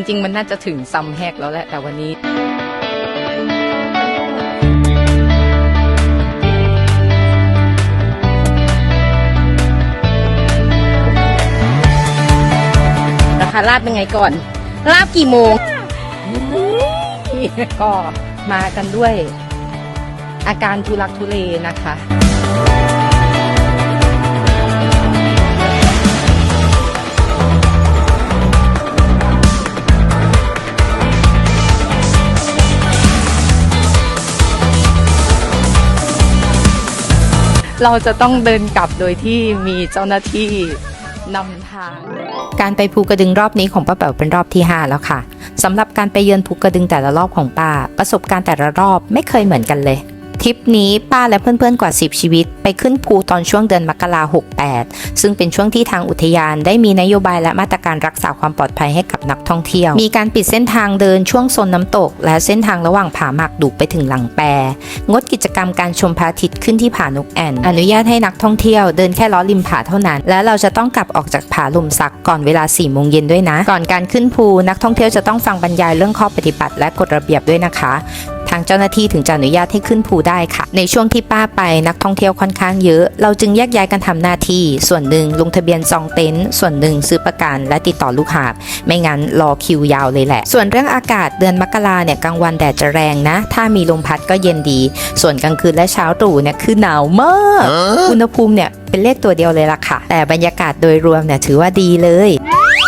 จริง ๆ มันน่าจะถึงซัมแฮกแล้วแหละแต่วันนี้ราคาลาบเป็นไงก่อน ลาบกี่โมง ก็มากันด้วย อาการทุลักทุเลนะคะ เราจะต้องเดินกลับโดยที่มีเจ้าหน้าที่นำทาง การไปภูกระดึงรอบนี้ของป้าแป๋วเป็นรอบที่ 5 แล้วค่ะสำหรับการไปเยือนภูกระดึงแต่ละรอบของป้า ประสบการณ์แต่ละรอบไม่เคยเหมือนกันเลย ทริปนี้ป้าและเพื่อนๆกว่า 10 ชีวิต ไปขึ้นภูตอนช่วงเดือนมกรา68 ซึ่งเป็นช่วงที่ทางอุทยานได้มีนโยบายและมาตรการรักษาความปลอดภัยให้กับนักท่องเที่ยว มีการปิดเส้นทางเดินช่วงโซนน้ำตก และเส้นทางระหว่างผาหมากดุกไปถึงหลังแปรงดกิจกรรมการชมพระอาทิตย์ขึ้นที่ผานกแอ่น อนุญาตให้นักท่องเที่ยวเดินแค่ล้อริมผาเท่านั้น และเราจะต้องกลับออกจากผาลมสักก่อนเวลา4โมงเย็นด้วยนะ ก่อนการขึ้นภูนักท่องเที่ยวจะต้องฟังบรรยายเรื่องข้อปฏิบัติและกฎระเบียบด้วยนะคะทางเจ้าหน้าที่ถึงจะอนุญาตให้ขึ้นภูได้ค่ะ ในช่วงที่ป้าไปนักท่องเที่ยวค่อนข้างเยอะ เราจึงแยกย้ายกันทำหน้าที่ ส่วนหนึ่งลงทะเบียนจองเต็นท์ส่วนหนึ่งซื้อประกันและติดต่อลูกหาบ ไม่งั้นรอคิวยาวเลยแหละ ส่วนเรื่องอากาศเดือนมกราเนี่ยกลางวันแดดจะแรงนะ ถ้ามีลมพัดก็เย็นดี ส่วนกลางคืนและเช้าตรู่เนี่ยคือหนาวมากอุณหภูมิเนี่ยเป็นเลขตัวเดียวเลยล่ะค่ะ แต่บรรยากาศโดยรวมเนี่ยถือว่าดีเลย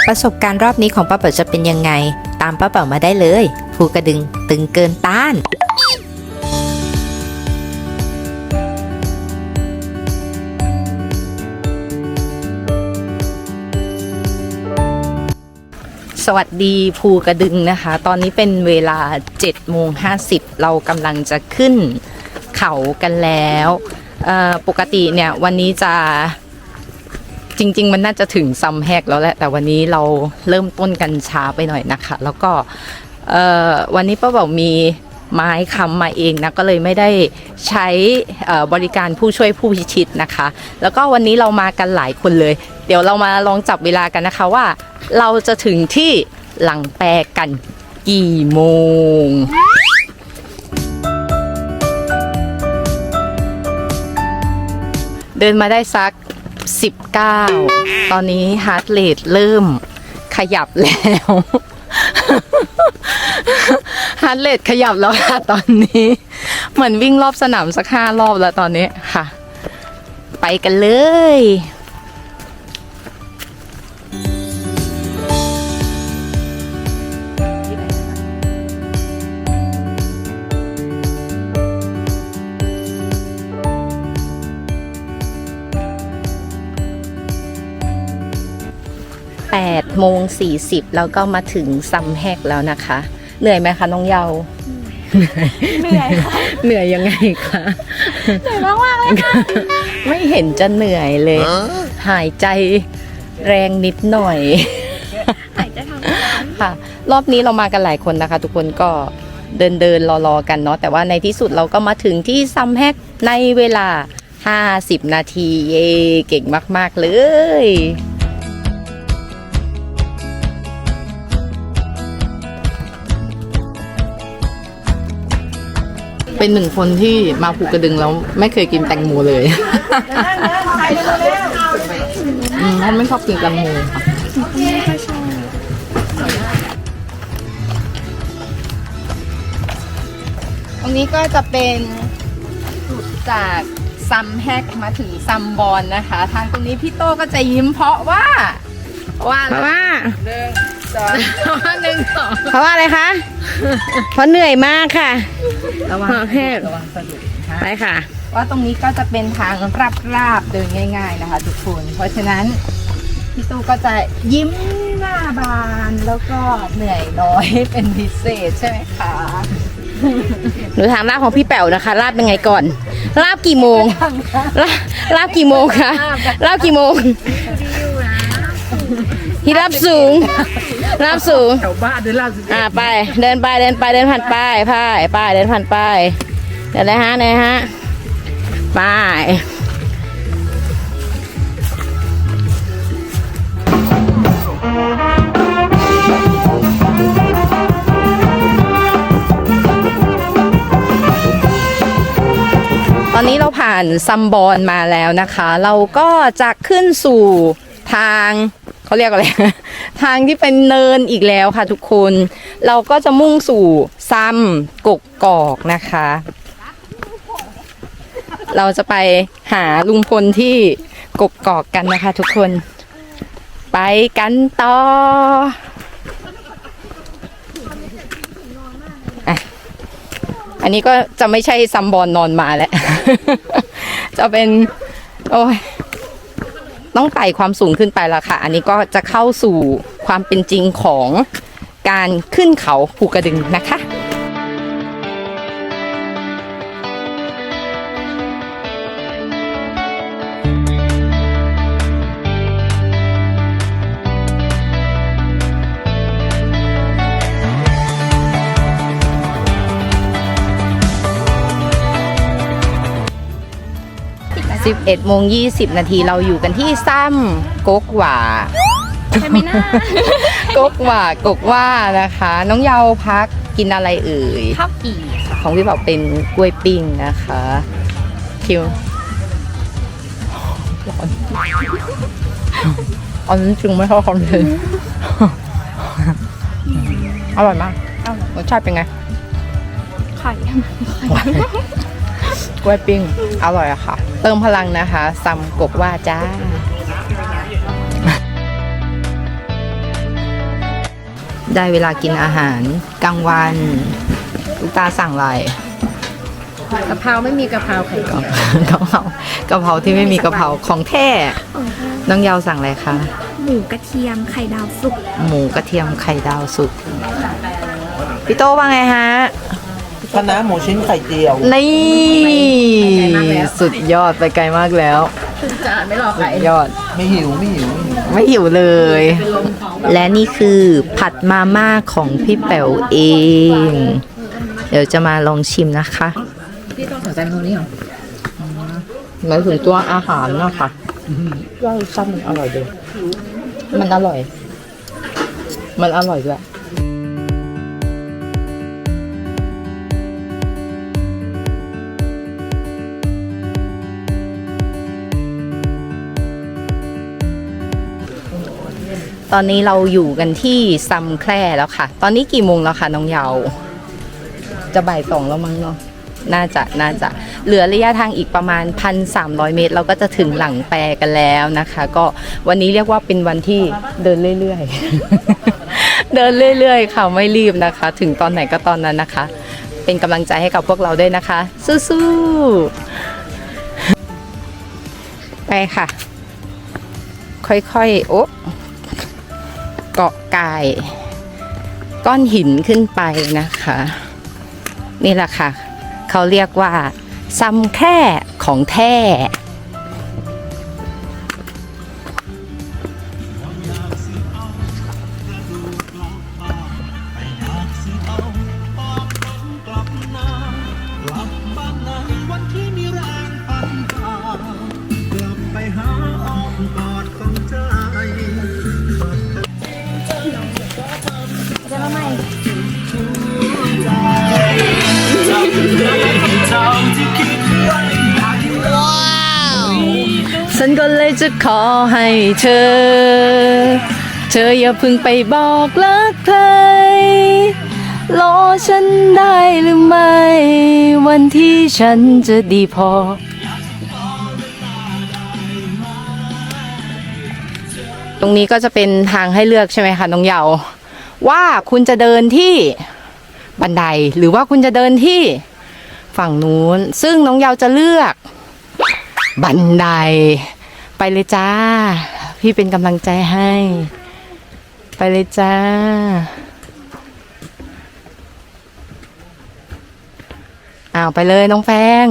ประสบการณ์รอบนี้ของป้าเป๋าจะเป็นยังไง ตามป้าเป๋ามาได้เลยภูกระดึงตึงเกินต้านสวัสดีภูกระดึงนะคะ ตอนนี้เป็นเวลา7โมง50 เรากำลังจะขึ้นเขากันแล้ว ปกติเนี่ยวันนี้จะ จริง ๆ มันน่าจะถึงซัมแฮกแล้วแหละ แต่วันนี้เราเริ่มต้นกันช้าไปหน่อยนะคะ แล้วก็วันนี้ป้าบอกมีไม้ค้ำมาเองนะก็เลยไม่ได้ใช้บริการผู้ช่วยผู้พิชิตนะคะ แล้วก็วันนี้เรามากันหลายคนเลย เดี๋ยวเรามาลองจับเวลากันนะคะว่า เราจะถึงที่หลังแปรกันกี่โมงเดินมาได้สัก 19 ตอนนี้ฮาร์ดเรทเริ่มขยับแล้วฮาร์ดเรทขยับแล้วค่ะตอนนี้ เหมือนวิ่งรอบสนามสักห้ารอบแล้วตอนนี้ค่ะ ไปกันเลย 8โมง40 แล้วก็มาถึงซัมแฮกแล้วนะคะ เหนื่อยไหมคะน้องเยาเหนื่อยค่ะเหนื่อยยังไงคะเหนื่อยมากมากๆเลยค่ะไม่เห็นจะเหนื่อยเลย หายใจแรงนิดหน่อยหายใจทางร้อนค่ะ รอบนี้เรามากันหลายคนนะคะ ทุกคนก็เดินเดินรอรอๆกันเนาะแต่ว่าในที่สุดเราก็มาถึงที่ซัมแฮกในเวลา 50 นาทีเย้เก่งมาก ๆ เลย เป็นหนึ่งคนที่มาภูกระดึงแล้วไม่เคยกินแตงโมเลยอืมเพราะไม่ชอบกินแตงโมค่ะตรงนี้ก็จะเป็นจุดจากซัมแฮกมาถึงซัมบอนนะคะ ทางตรงนี้พี่โตก็จะยิ้มเพราะว่า ว่าอะไร ว่า หนึ่งสอง หนึ่งสองเพราะว่าอะไรคะ เพราะเหนื่อยมากค่ะ ระวังขอแห้งระวังสะดุดนะคะไปค่ะ ว่าตรงนี้ก็จะเป็นทางราบๆเดินง่าย ๆนะคะ ทุกคน เพราะฉะนั้นพี่ตู้ก็จะยิ้มหน้าบานแล้วก็เหนื่อยน้อยเป็นพิเศษใช่ไหมคะหนูถามลาบของพี่แป๋วนะคะลาบเป็นไงก่อนลาบกี่โมงลาบลาบกี่โมงคะลาบกี่โมง ที่รับสูง รับสูงบ้านเดินลาดสิอ่าไป เดินไปเดินไปเดินผ่านไปไปไปเดินผ่านไปเดินเลยฮะเลยฮะไปตอนนี้เราผ่านซัมบอนมาแล้วนะคะ เราก็จะขึ้นสู่ทาง เขาเรียกอะไร ทางที่เป็นเนินอีกแล้วค่ะทุกคน เราก็จะมุ่งสู่ซัมกกกอกนะคะ เราจะไปหาลุงพลที่กกกอกกันนะคะ ทุกคน ไปกันต่อออันนี้ก็จะไม่ใช่ซัมบอลนอนมาแล้ว จะเป็น โอ้ย ต้องไต่ความสูงขึ้นไปแล้วค่ะ อันนี้ก็จะเข้าสู่ความเป็นจริงของการขึ้นเขาภูกระดึงนะคะ 11โมง20 นาทีเราอยู่กันที่ซ้ำกกหว่าใช่ไหมนะกกหว่ากกว่านะคะ น้องเยาพักกินอะไรเอ่ยข้าวกี่ของพี่บอกเป็นกล้วยปิ้งนะคะคิวร้อนอันนี้จึงไม่เข้าคอนเทนต์อร่อยมากรสชาติเป็นไงไข่ กล้วยปิ้ง อร่อยอะค่ะ เติมพลังนะคะซัมกบว่าจ้า ได้เวลากินอาหารกลางวันลูกตาสั่งอะไรกะเพราไม่มีกะเพราไข่กะกะเพรากะเพราที่ไม่มีกะเพราของแท้น้องยาวสั่งอะไรคะหมูกระเทียมไข่ดาวสุกหมูกระเทียมไข่ดาวสุกพี่โตว่าไงฮะ คณะหมูชิ้นไข่เจียว นี่ สุดยอดไปไกลมากแล้วจานไม่รอใครสุดยอดไม่หิวไม่หิวไม่หิว ไม่หิวเลย และนี่คือผัดมาม่าของพี่แป๋วเอง เดี๋ยวจะมาลองชิมนะคะ พี่ต้องสนใจเมนูนี้เหรอหมายถึงตัวอาหารนะคะว่าซ้ำมันอร่อยด้วยมันอร่อย มันอร่อยด้วย ตอนนี้เราอยู่กันที่ซัมแคร่แล้วค่ะ ตอนนี้กี่โมงแล้วคะน้องเยา จะบ่ายสองแล้วมั้งเนาะ น่าจะน่าจะ เหลือระยะทางอีกประมาณ 1,300 เมตร เราก็จะถึงหลังแปรกันแล้วนะคะ ก็วันนี้เรียกว่าเป็นวันที่เดินเรื่อยๆ เดินเรื่อยๆ ค่ะไม่รีบนะคะ ถึงตอนไหนก็ตอนนั้นนะคะ เป็นกำลังใจให้กับพวกเราด้วยนะคะ สู้ๆ ไปค่ะ ค่อยๆ โอ๊ะ เกาะกายก้อนหินขึ้นไปนะคะ นี่แหละค่ะ เขาเรียกว่าซ้ำแค่ของแท้ เลยจะขอให้เธอ เธออย่าเพึ่งไปบอกเลิกใครรอฉันได้หรือไม่ วันที่ฉันจะดีพอ ตรงนี้ก็จะเป็นทางให้เลือกใช่ไหมคะน้องเยาวว่าคุณจะเดินที่บันไดหรือว่าคุณจะเดินที่ฝั่งนู้น ซึ่งน้องเยาวจะเลือก บันได ไปเลยจ้า พี่เป็นกำลังใจให้ ไปเลยจ้า อ้าวไปเลยน้องแฟง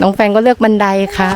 น้องแฟงก็เลือกบันไดค่ะ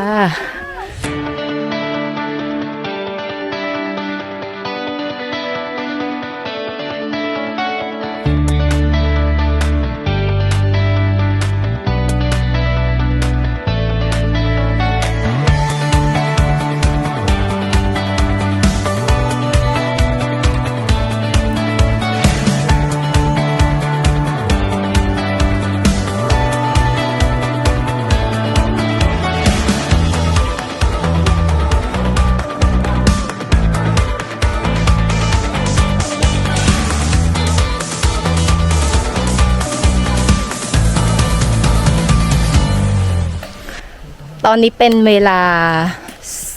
อนนี้เป็นเวลา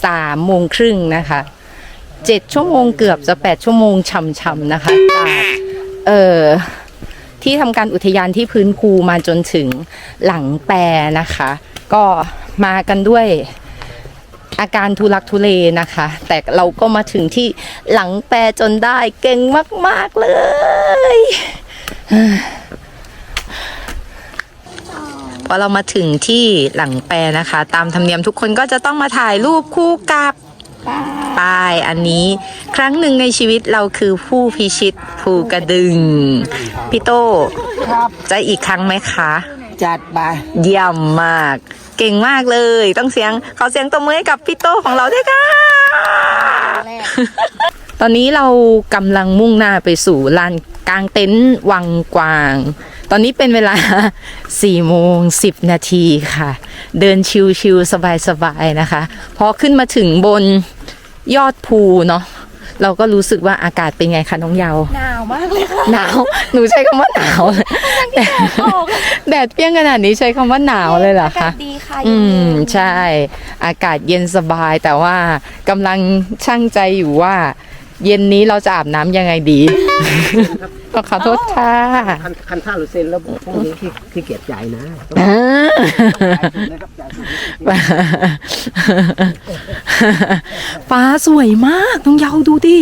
สามโมงครึ่งนะคะเจ็ดชั่วโมงเกือบจะแปดชั่วโมงช่ำๆนะคะจากเอ่อที่ทำการอุทยานที่พื้นภูมาจนถึงหลังแปรนะคะ ก็มากันด้วยอาการทุลักทุเลนะคะ แต่เราก็มาถึงที่หลังแปรจนได้เก่งมาก ๆ เลย พอเรามาถึงที่หลังแปรนะคะ ตามธรรมเนียมทุกคนก็จะต้องมาถ่ายรูปคู่กับป้ายอันนี้ครั้งหนึ่งในชีวิตเราคือผู้พิชิตภูกระดึง พี่โตจะอีกครั้งไหมคะ จัดไปเยี่ยมมาก เก่งมากเลย ต้องเสียงขอเสียงตบมือให้กับพี่โตของเราด้วยค่ะ ตอนนี้เรากำลังมุ่งหน้าไปสู่ลานกลางเต็นท์วังกวาง ตอนนี้เป็นเวลา4โมง10 นาทีค่ะ เดินชิวๆสบายๆนะคะ พอขึ้นมาถึงบนยอดภูเนาะเราก็รู้สึกว่าอากาศเป็นไงคะน้องเยาวหนาวมากเลยค่ะหนาวหนูใช้คำว่าหนาวเลยแดดแดดเปรี้ยงขนาดนี้ใช้คำว่าหนาวเลยเหรออากาคะศดีค่ะอืมเย็นๆใช่ อากาศเย็นสบายแต่ว่ากำลังช่างใจอยู่ว่า เย็นนี้เราจะอาบน้ำยังไงดี ก็ขอโทษค่ะคันคันข้าวหรือเซ็นแล้วพวกนี้ขี้ขี้เกียจจ่ายนะต้องอ่าจ่ายสุดนะครับจ่ายสุดฟ้าสวยมากน้องเยาดูดิ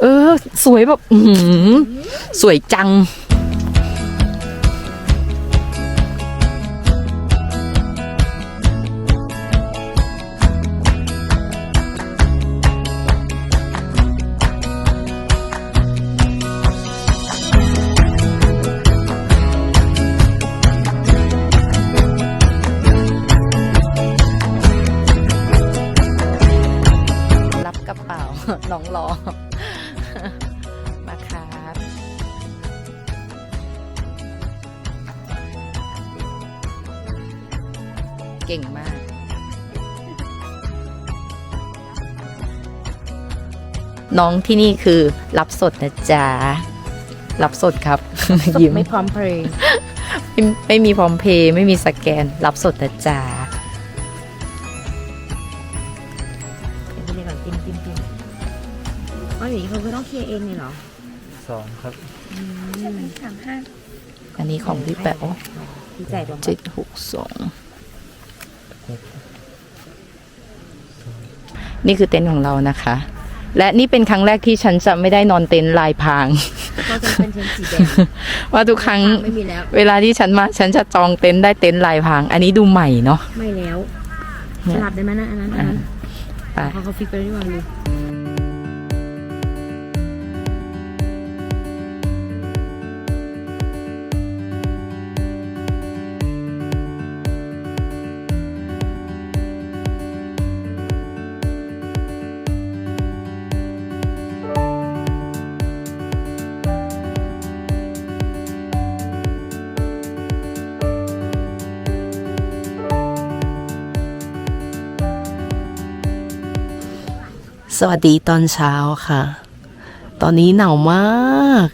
เออ สวยแบบ อื้อหือสวยจัง น้องที่นี่คือรับสดนะจ๊ะ รับสดครับยิ้มไม่พร้อมเพลงไม่ไม่มีพร้อมเพย์ไม่มีสแกน รับสดนะจ๊ะเดี๋ยวพี่เล็กก่อนจิ้มจิ้มจิ้มอ๋ออย่างนี้เขาก็ต้องเคลียร์เองเลยเหรอสองครับสามห้าอันนี้ของพี่แป๋วพี่จ่ายรวมเจ็ดหกสองนี่คือเต็นท์ของเรานะคะ และนี่เป็นครั้งแรกที่ฉันจะไม่ได้นอนเต็นท์ลายพรางเขาจะเป็นเทนสีแดงว่าทุกครั้งไม่มีแล้ว เวลาที่ฉันมา ฉันจะจองเต็นท์ได้เต็นท์ลายพราง อันนี้ดูใหม่เนาะไม่แล้วเนี่ยสลับได้ไหมนะอันนั้นอันนั้นไปเขาเขาฟิกไปได้วันเลย สวัสดีตอนเช้าค่ะ ตอนนี้หนาวมาก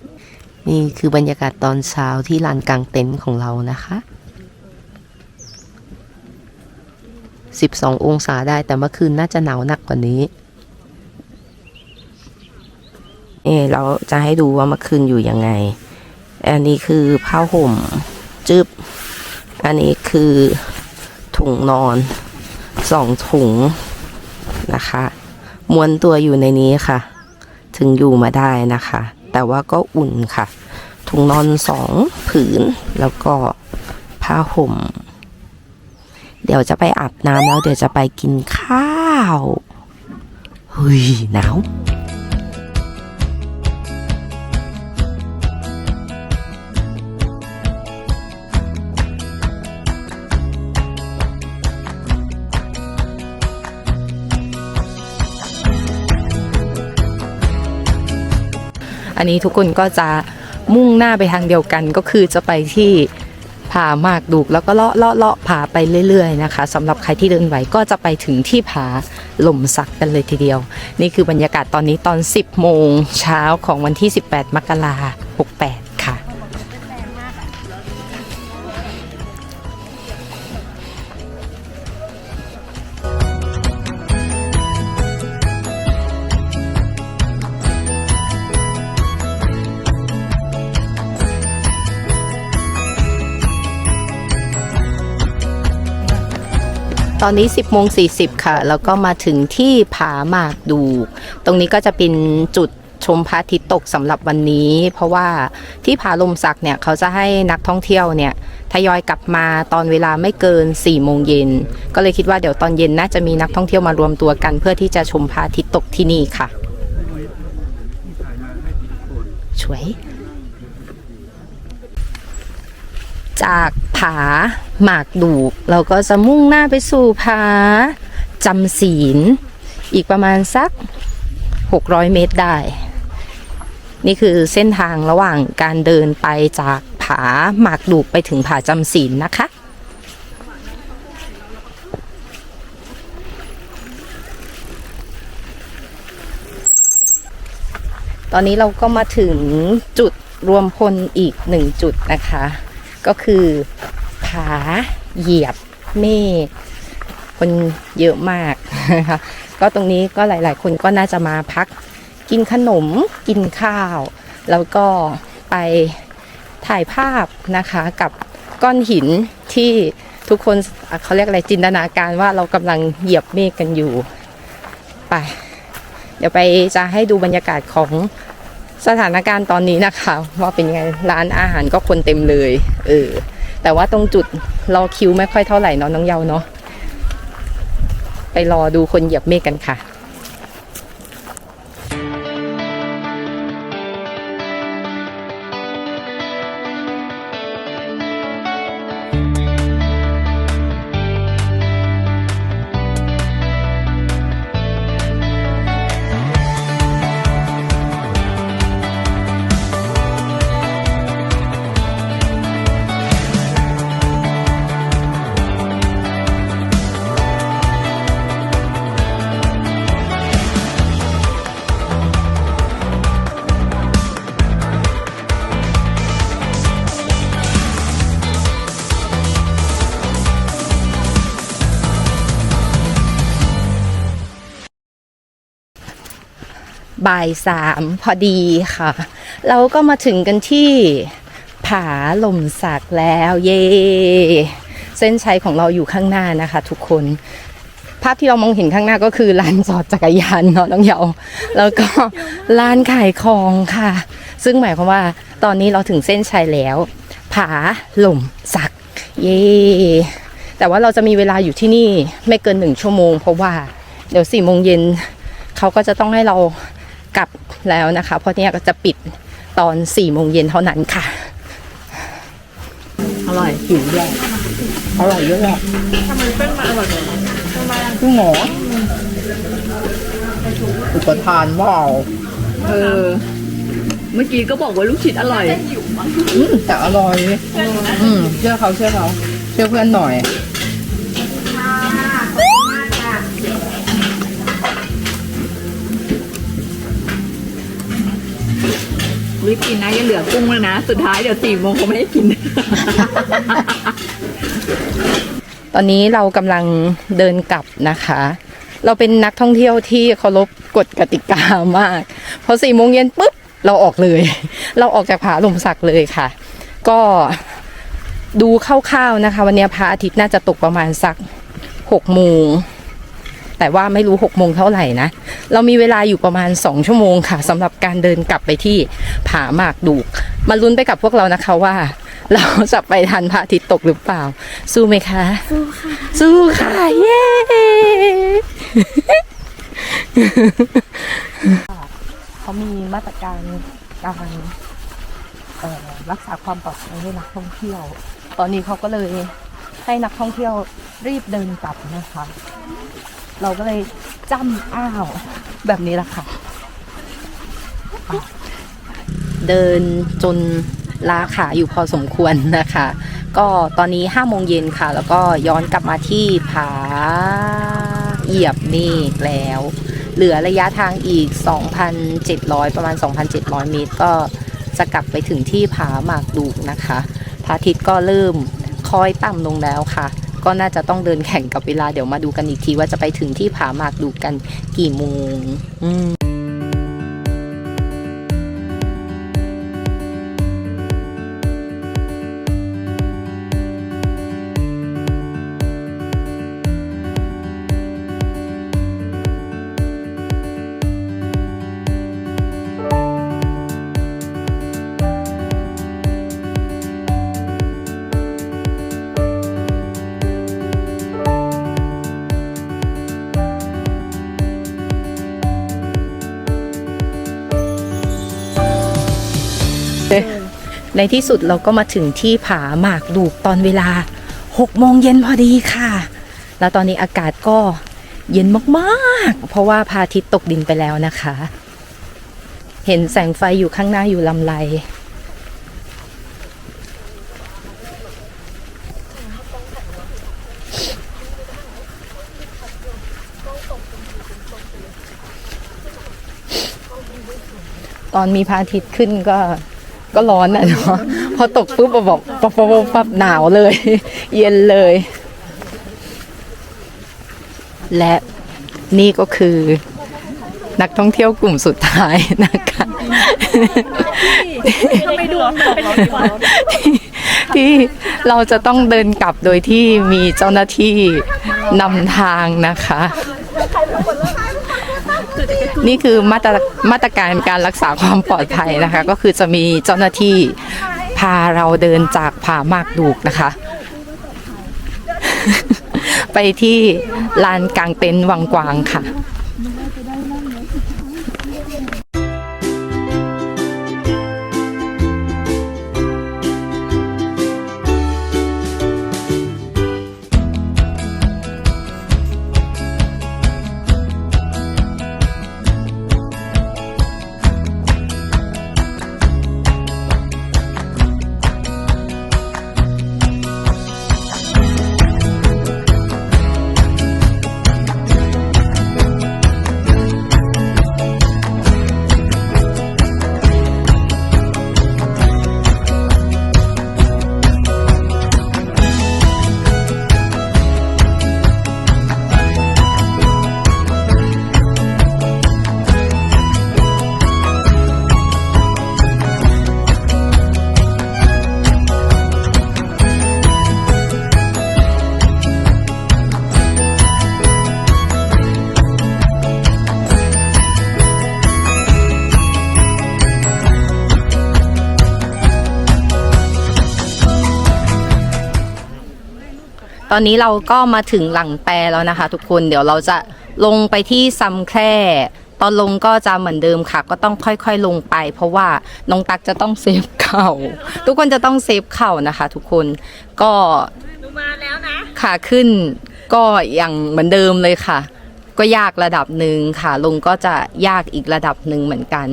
นี่คือบรรยากาศตอนเช้าที่ลานกลางเต็นท์ของเรานะคะ 12 องศาได้แต่เมื่อคืนน่าจะหนาวหนักกว่านี้ เออเราจะให้ดูว่าเมื่อคืนอยู่ยังไง อันนี้คือผ้าห่มจึบ อันนี้คือถุงนอนสองถุงนะคะ ม้วนตัวอยู่ในนี้ค่ะ ถึงอยู่มาได้นะคะ แต่ว่าก็อุ่นค่ะ ถุงนอนสองผืน แล้วก็ผ้าห่ม เดี๋ยวจะไปอาบน้ำแล้วเดี๋ยวจะไปกินข้าวเฮ้ยหนาว อันนี้ทุกคนก็จะมุ่งหน้าไปทางเดียวกันก็คือจะไปที่ผามากดูกแล้วก็เลาะเลาะเลาะผาไปเรื่อยๆนะคะสำหรับใครที่เดินไหวก็จะไปถึงที่ผาหล่มสักกันเลยทีเดียว นี่คือบรรยากาศตอนนี้ตอน 10 โมงเช้าของวันที่ 18 มกราคม 68 ตอนนี้ 10โมง40 ค่ะ แล้วก็มาถึงที่ผาหมากดูตรงนี้ก็จะเป็นจุดชมพระอาทิตย์ตกสำหรับวันนี้ เพราะว่าที่ผาลมสักเนี่ยเขาจะให้นักท่องเที่ยวเนี่ยทยอยกลับมาตอนเวลาไม่เกิน4โมงเย็น ก็เลยคิดว่าเดี๋ยวตอนเย็นน่าจะมีนักท่องเที่ยวมารวมตัวกัน เพื่อที่จะชมพระอาทิตย์ตกที่นี่ค่ะช่วย จากผาหมากดูกเราก็จะมุ่งหน้าไปสู่ผาจำศีล อีกประมาณสัก 600 เมตรได้ นี่คือเส้นทางระหว่างการเดินไปจากผาหมากดูกไปถึงผาจำศีลนะคะตอนนี้เราก็มาถึงจุดรวมพลอีกหนึ่งจุดนะคะ ก็คือผาเหยียบเมฆคนเยอะมากนะคะก็ตรงนี้ก็หลาย ๆ คนก็น่าจะมาพักกินขนมกินข้าว แล้วก็ไปถ่ายภาพนะคะกับก้อนหินที่ทุกคนเขาเรียกอะไรจินตนาการว่าเรากำลังเหยียบเมฆกันอยู่ไป เดี๋ยวไปจะให้ดูบรรยากาศของ สถานการณ์ตอนนี้นะคะว่าเป็นยังไงร้านอาหารก็คนเต็มเลยเออแต่ว่าตรงจุดรอคิวไม่ค่อยเท่าไหร่เนาะน้องเยาเนาะไปรอดูคนเหยียบเมฆกันค่ะ บ่ายสามพอดีค่ะ เราก็มาถึงกันที่ผาลมสักแล้วเย่เส้นชัยของเราอยู่ข้างหน้านะคะ ทุกคน ภาพที่เรามองเห็นข้างหน้าก็คือลานจอดจักรยานเนาะน้องเยาแล้วก็ลานขายของค่ะ ซึ่งหมายความว่าตอนนี้เราถึงเส้นชัยแล้ว ผาหล่มสัก เย่แต่ว่าเราจะมีเวลาอยู่ที่นี่ไม่เกินหนึ่งชั่วโมง เพราะว่า เดี๋ยวสี่โมงเย็นเขาก็จะต้องให้เรา กลับแล้วนะคะ เพราะเนี่ยก็จะปิดตอนสี่โมงเย็นเท่านั้นค่ะ อร่อยหิวแย่อร่อยเยอะแยะทำไมเป็นมาอร่อยทำไมคุณหมออุปทานว้าวเออ เมื่อกี้ก็บอกว่าลูกชิ้นอร่อย อืมแต่อร่อย อืมเชื่อเขาเชื่อเขา เชื่อเพื่อนหน่อย รีบกินนะยังเหลือกุ้งแล้วนะ สุดท้ายเดี๋ยวสี่โมงเขาไม่ให้กิน ตอนนี้เรากำลังเดินกลับนะคะ เราเป็นนักท่องเที่ยวที่เคารพกฎกติกามาก พอสี่โมงเย็นปุ๊บเราออกเลย เราออกจากผาลมสักเลยค่ะ ก็ดูคร่าวๆนะคะ วันนี้พระอาทิตย์น่าจะตกประมาณสักหกโมง แต่ว่าไม่รู้หกโมงเท่าไหร่นะ เรามีเวลาอยู่ประมาณสองชั่วโมงค่ะสำหรับการเดินกลับไปที่ผาหมากดูกมาลุ้นไปกับพวกเรานะคะว่า เราจะไปทันพระอาทิตย์ตกหรือเปล่า สู้ไหมคะ สู้ค่ะสู้ค่ะเย้ เขามีมาตรการการเอ่อรักษาความปลอดภัยให้นักท่องเที่ยว ตอนนี้เขาก็เลยให้นักท่องเที่ยวรีบเดินกลับนะคะ เราก็เลยจ้ำอ้าวแบบนี้แหละค่ะ เดินจนล้าขาอยู่พอสมควรนะคะ ก็ตอนนี้5โมงเย็นค่ะ แล้วก็ย้อนกลับมาที่ผาเหยียบเมฆแล้ว เหลือระยะทางอีก 2,700 ประมาณ 2,700 เมตร ก็จะกลับไปถึงที่ผาหมากดูกนะคะพระอาทิตย์ก็เริ่มคอยต่ำลงแล้วค่ะ ก็น่าจะต้องเดินแข่งกับเวลาเดี๋ยวมาดูกันอีกทีว่าจะไปถึงที่ผาหมากดูกันกี่โมง ในที่สุดเราก็มาถึงที่ผาหมากดูกตอนเวลา6โมงเย็นพอดีค่ะ แล้วตอนนี้อากาศก็เย็นมากๆ เพราะว่าพระอาทิตย์ตกดินไปแล้วนะคะ เห็นแสงไฟอยู่ข้างหน้าอยู่ลำไรตอนมีพระอาทิตย์ขึ้นก็ ก็ร้อนอะเนาะพอตกปุ๊บบอกปั๊บปั๊บปั๊บปั๊บหนาวเลย เย็นเลย และนี่ก็คือ นักท่องเที่ยวกลุ่มสุดท้ายนะคะที่เราจะต้องเดินกลับโดยที่มีเจ้าหน้าที่นำทางนะคะ นี่คือมาตรมาตรการการรักษาความปลอดภัยนะคะ ก็คือจะมีเจ้าหน้าที่พาเราเดินจากผามากดูกนะคะ ไปที่ลานกลางเต็นท์วังกวางค่ะ อนนี้เราก็มาถึงหลังแปรแล้วนะคะ ทุกคนเดี๋ยวเราจะลงไปที่ซัมแคร่ตอนลงก็จะเหมือนเดิมค่ะ ก็ต้องค่อยๆลงไป เพราะว่าน้องตักจะต้องเซฟเข่า ทุกคนจะต้องเซฟเข่านะคะ ทุกคนก็มาแล้วนะขาขึ้นก็อย่างเหมือนเดิมเลยค่ะ ก็ยากระดับหนึ่งค่ะ ลงก็จะยากอีกระดับหนึ่งเหมือนกัน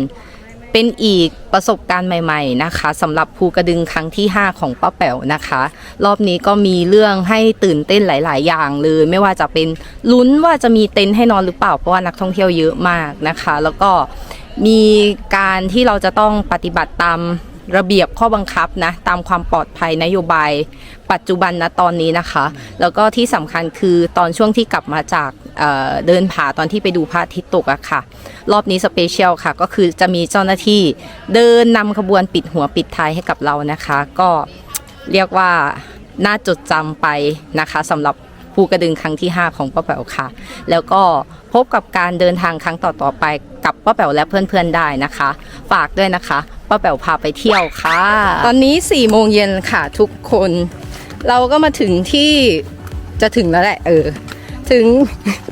เป็นอีกประสบการณ์ใหม่ ๆ นะคะสำหรับภูกระดึงครั้งที่ 5 ของป้าแป๋วนะคะ รอบนี้ก็มีเรื่องให้ตื่นเต้นหลาย ๆ อย่างเลยไม่ว่าจะเป็นลุ้นว่าจะมีเต็นท์ให้นอนหรือเปล่าเพราะว่านักท่องเที่ยวเยอะมากนะคะ แล้วก็มีการที่เราจะต้องปฏิบัติตาม ระเบียบข้อบังคับนะตามความปลอดภัยนโยบายปัจจุบันนะตอนนี้นะคะ แล้วก็ที่สำคัญคือตอนช่วงที่กลับมาจากเเดินผาตอนที่ไปดูพระอาทิตย์ตกอะค่ะ รอบนี้สเปเชียลค่ะ ก็คือจะมีเจ้าหน้าที่เดินนำขบวนปิดหัวปิดท้ายให้กับเรานะคะ ก็เรียกว่าน่าจดจำไปนะคะสำหรับ ภูกระดึงครั้งที่ 5 ของป้าแป๋วค่ะ แล้วก็พบกับการเดินทางครั้งต่อๆไปกับป้าแป๋วและเพื่อนๆได้นะคะ ฝากด้วยนะคะป้าแป๋วพาไปเที่ยวค่ะ ตอนนี้4ี่โมงเย็นค่ะทุกคน เราก็มาถึงที่จะถึงแล้วแหละเออ ถึง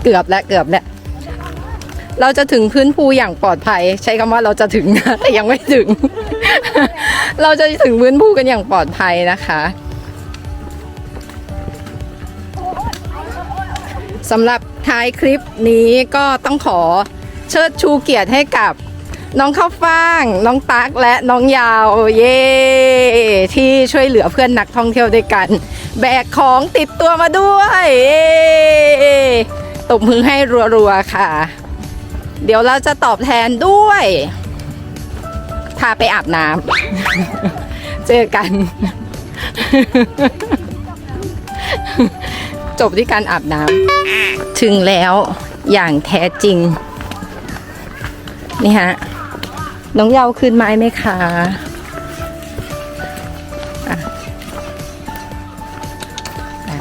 เกือบแล้วเกือบแล้วเราจะถึงพื้นภูอย่างปลอดภัย ใช้คำว่าเราจะถึงนะแต่ยังไม่ถึง เราจะถึงพื้นภูกันอย่างปลอดภัยนะคะ สำหรับท้ายคลิปนี้ก็ต้องขอเชิดชูเกียรติให้กับน้องข้าวฟ่าง น้องตั๊กและน้องยาวเย่ที่ช่วยเหลือเพื่อนนักท่องเที่ยวด้วยกัน แบกของติดตัวมาด้วยตบมือให้รัวๆค่ะ เดี๋ยวเราจะตอบแทนด้วย พาไปอาบน้ำ เจอกัน จบที่การอาบน้ำถึงแล้วอย่างแท้จริง นี่ฮะ น้องเยาคืนไม้ไหมคะ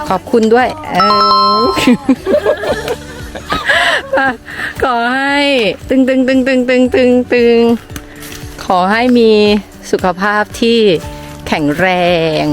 ขอบคุณด้วยเออขอให้ตึงตึงตึงตึงตึงตึงตึงขอให้มีสุขภาพที่แข็งแรง